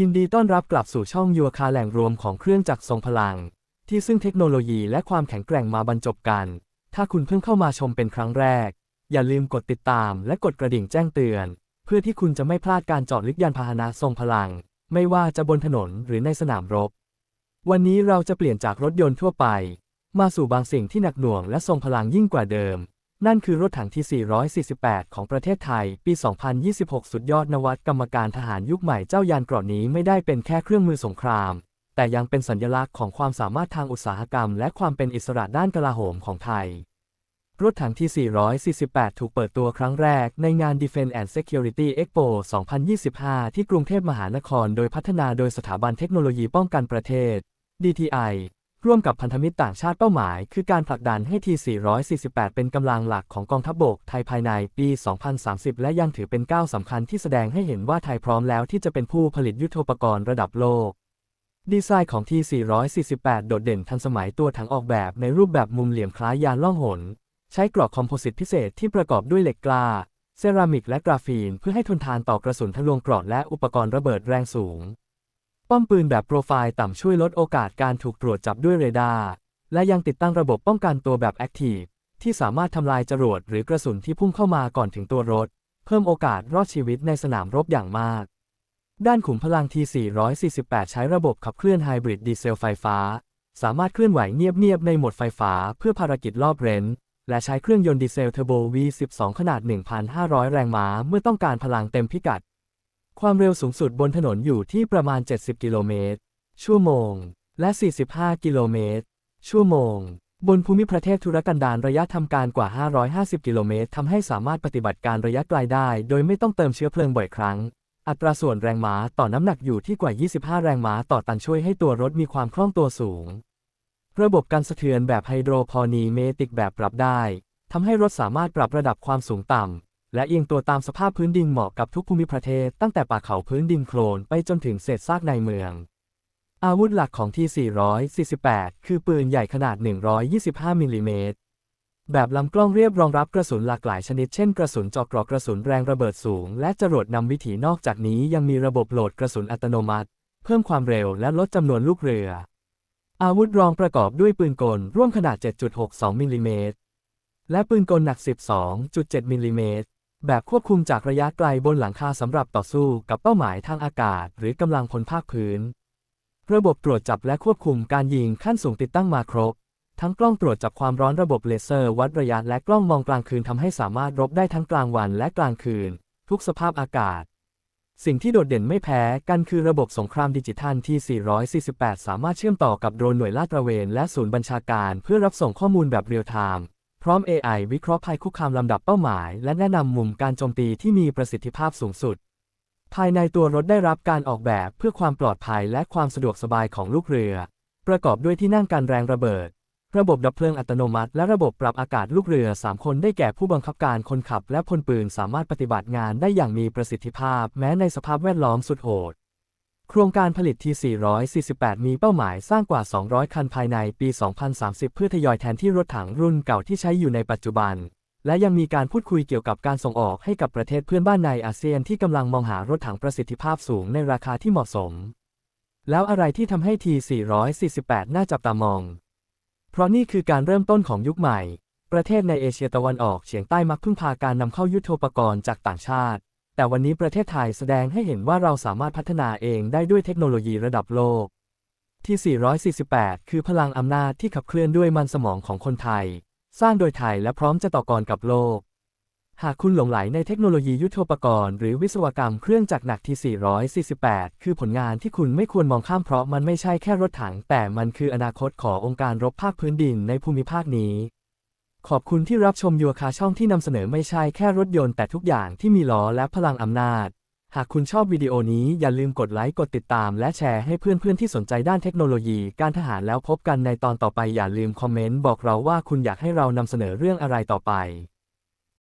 ยินดีต้อนรับกลับสู่ช่องยัวคาแหล่งรวมของเครื่องจักรทรงพลัง ที่ซึ่งเทคโนโลยีและความแข็งแกร่งมาบรรจบกัน ถ้าคุณเพิ่งเข้ามาชมเป็นครั้งแรก อย่าลืมกดติดตามและกดกระดิ่งแจ้งเตือน เพื่อที่คุณจะไม่พลาดการเจาะลึกยานพาหนะทรงพลัง ไม่ว่าจะบนถนนหรือในสนามรบ วันนี้เราจะเปลี่ยนจากรถยนต์ทั่วไป มาสู่บางสิ่งที่หนักหน่วงและทรงพลังยิ่งกว่าเดิม นั่นคือรถถังที่ 448 ของประเทศไทย ปี 2026 สุดยอดนวัตกรรมการทหารยุคใหม่เจ้ายานเกราะนี้ไม่ได้เป็นแค่เครื่องมือสงคราม แต่ยังเป็นสัญลักษณ์ของความสามารถทางอุตสาหกรรม และความเป็นอิสระด้านกลาโหมของไทย รถถังที่ 448 ถูกเปิดตัวครั้งแรกในงาน Defense and Security Expo 2025 ที่กรุงเทพมหานคร โดยพัฒนาโดยสถาบันเทคโนโลยีป้องกันประเทศ DTI ร่วมกับพันธมิตรต่างชาติเป้าหมาย คือการผลักดันให้ที 448 เป็นกำลังหลักของกองทัพบกไทยภายในปี 2030 และยังถือเป็นก้าวสำคัญที่แสดงให้เห็นว่าไทยพร้อมแล้วที่จะเป็นผู้ผลิตยุทโธปกรณ์ระดับโลก ดีไซน์ของที 448 โดดเด่นทันสมัยตัวถังออกแบบในรูปแบบมุมเหลี่ยมคล้ายยานล่องหน ใช้กรอบคอมโพสิตพิเศษที่ประกอบด้วยเหล็กกล้า เซรามิกและกราฟีน เพื่อให้ทนทานต่อกระสุนทะลวงกรอดและอุปกรณ์ระเบิดแรงสูง ป้อมปืนแบบโปรไฟล์ต่ำช่วยลดโอกาสการถูกตรวจจับด้วยเรดาร์ และยังติดตั้งระบบป้องกันตัวแบบแอคทีฟที่สามารถทำลายจรวดหรือกระสุนที่พุ่งเข้ามาก่อนถึงตัวรถ เพิ่มโอกาสรอดชีวิตในสนามรบอย่างมาก ด้านขุมพลัง T448 ใช้ระบบขับเคลื่อนไฮบริดดีเซลไฟฟ้า สามารถเคลื่อนไหวเงียบๆในโหมดไฟฟ้าเพื่อภารกิจรอบเรนและใช้เครื่องยนต์ดีเซลเทอร์โบ V12 ขนาด 1,500 แรงม้าเมื่อต้องการพลังเต็มพิกัด ความเร็วสูงสุดบนถนนอยู่ที่ประมาณ 70 กิโลเมตร ชั่วโมง และ 45 กิโลเมตร ชั่วโมง บนภูมิประเทศทุรกันดารระยะทำการกว่า 550 กิโลเมตรทำให้สามารถปฏิบัติการระยะไกลได้ โดยไม่ต้องเติมเชื้อเพลิงบ่อยครั้ง อัตราส่วนแรงม้าต่อน้ำหนักอยู่ที่กว่า 25 แรงม้าต่อตันช่วยให้ตัวรถมีความคล่องตัวสูง ระบบการสะเทือนแบบไฮโดรพอนีเมติกแบบปรับได้ทำให้รถสามารถปรับระดับความสูงต่ำ และเอียงตัวตามสภาพพื้นดินเหมาะกับทุกภูมิประเทศตั้งแต่ป่าเขาพื้นดินโคลนไปจนถึงเศษซากในเมือง อาวุธหลักของที่ 448 คือปืนใหญ่ขนาด 125มิลลิเมตรแบบลำกล้องเรียบรองรับกระสุนหลากหลายชนิดเช่นกระสุนจอกกรอกกระสุนแรงระเบิดสูง และจรวดนำวิถีนอกจากนี้ยังมีระบบโหลดกระสุนอัตโนมัติ เพิ่มความเร็วและลดจำนวนลูกเรือ อาวุธรองประกอบด้วยปืนกลร่วมขนาด 7.62มิลลิเมตรและปืนกลหนัก 12.7มิลลิเมตร แบบควบคุมจากระยะไกลบนหลังคาสำหรับต่อสู้กับเป้าหมายทางอากาศ หรือกำลังพลภาคพื้น ระบบตรวจจับและควบคุมการยิงขั้นสูงติดตั้งมาครบ ทั้งกล้องตรวจจับความร้อนระบบเลเซอร์ วัดระยะและกล้องมองกลางคืนทำให้สามารถรบได้ทั้งกลางวันและกลางคืน ทุกสภาพอากาศ สิ่งที่โดดเด่นไม่แพ้กันคือระบบสงครามดิจิทัลที่ 448 สามารถเชื่อมต่อกับโดรนหน่วยลาดตระเวนและศูนย์บัญชาการ เพื่อรับส่งข้อมูลแบบเรียลไทม์ พร้อม AI วิเคราะห์ภัยคุกคามลำดับเป้าหมาย และแนะนำมุมการโจมตีที่มีประสิทธิภาพสูงสุด ภายในตัวรถได้รับการออกแบบเพื่อความปลอดภัยและความสะดวกสบายของลูกเรือ ประกอบด้วยที่นั่งกันแรงระเบิด ระบบดับเพลิงอัตโนมัติ และระบบปรับอากาศลูกเรือ 3 คนได้แก่ผู้บังคับการคนขับ และพลปืนสามารถปฏิบัติงานได้อย่างมีประสิทธิภาพ แม้ในสภาพแวดล้อมสุดโหด โครงการผลิตที 448 มีเป้าหมายสร้างกว่า 200 คันภายในปี 2030 เพื่อทยอยแทนที่รถถังรุ่นเก่าที่ใช้อยู่ในปัจจุบัน และยังมีการพูดคุยเกี่ยวกับการส่งออกให้กับประเทศเพื่อนบ้านในอาเซียนที่กำลังมองหารถถังประสิทธิภาพสูงในราคาที่เหมาะสม แล้วอะไรที่ทำให้ที 448 น่าจับตามอง เพราะนี่คือการเริ่มต้นของยุคใหม่ ประเทศในเอเชียตะวันออกเฉียงใต้มักพึ่งพาการนำเข้ายุทโธปกรณ์จากต่างชาติ แต่วันนี้ประเทศไทยแสดงให้เห็นว่าเราสามารถพัฒนาเองได้ด้วยเทคโนโลยีระดับโลก ที่ 448 คือพลังอำนาจที่ขับเคลื่อนด้วยมันสมองของคนไทย สร้างโดยไทยและพร้อมจะต่อกรกับโลก หากคุณหลงไหลในเทคโนโลยียุทโธปกรณ์หรือวิศวกรรมเครื่องจักรหนักที่ 448 คือผลงานที่คุณไม่ควรมองข้ามเพราะมันไม่ใช่แค่รถถัง แต่มันคืออนาคตขององค์การรบภาคพื้นดินในภูมิภาคนี้ ขอบคุณที่รับชมยัวคาช่องที่นำเสนอไม่ใช่แค่รถยนต์แต่ทุกอย่างที่มีล้อและพลังอำนาจ หากคุณชอบวิดีโอนี้อย่าลืมกดไลค์กดติดตาม และแชร์ให้เพื่อนๆที่สนใจด้านเทคโนโลยีการทหารแล้วพบกันในตอนต่อไปอย่าลืมคอมเมนต์บอกเราว่าคุณอยากให้เรานำเสนอเรื่องอะไรต่อไป